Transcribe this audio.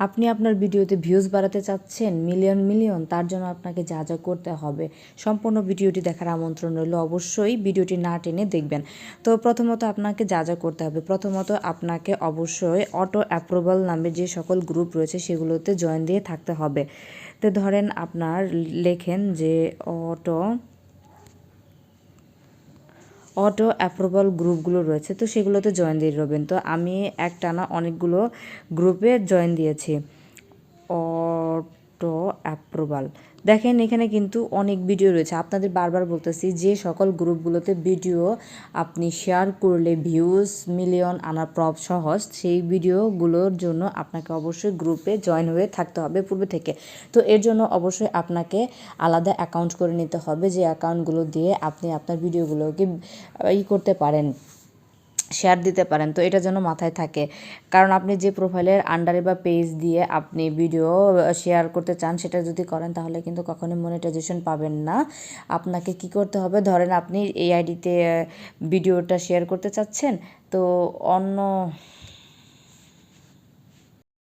আপনি আপনার ভিডিওতে ভিউজ বাড়াতে চাচ্ছেন মিলিয়ন মিলিয়ন তার জন্য আপনাকে যা যা করতে হবে। সম্পূর্ণ ভিডিওটি দেখার আমন্ত্রণ রইল অবশ্যই, ভিডিওটি না টেনে দেখবেন। তো প্রথমত আপনাকে যা যা করতে হবে, প্রথমত আপনাকে অবশ্যই অটো অ্যাপ্রুভাল নামে যে সকল গ্রুপ রয়েছে, সেগুলোতে জয়েন দিয়ে থাকতে হবে। তো ধরেন আপনার লেখেন যে অটো অটো অ্যাপ্রুভাল গ্রুপগুলো রয়েছে, তো সেগুলোতে জয়েন দিয়ে রবেন তো আমি একটানা অনেকগুলো গ্রুপে জয়েন দিয়েছি। অটো অ্যাপ্রুভাল দেখেন, এখানে কিন্তু অনেক ভিডিও রয়েছে। আপনাদের বারবার বলতেছি, যে সকল গ্রুপগুলোতে ভিডিও আপনি শেয়ার করলে ভিউজ মিলিয়ন আনার প্রব সহজ, সেই ভিডিওগুলোর জন্য আপনাকে অবশ্যই গ্রুপে জয়েন হয়ে থাকতে হবে পূর্বে থেকে। তো এর জন্য অবশ্যই আপনাকে আলাদা অ্যাকাউন্ট করে নিতে হবে, যে অ্যাকাউন্টগুলো দিয়ে আপনি আপনার ভিডিওগুলোকে ই করতে পারেন। শেয়ার দিতে পারেন। তো এটা যেন মাথায় থাকে। কারণ আপনি যে প্রোফাইলের আন্ডারে বা পেজ দিয়ে আপনি ভিডিও শেয়ার করতে চান, সেটা যদি করেন, তাহলে কিন্তু কখনোই মনিটাইজেশন পাবেন না। আপনাকে কি করতে হবে? ধরেন আপনি এই আইডিতে ভিডিওটা শেয়ার করতে চাচ্ছেন, তো অন্য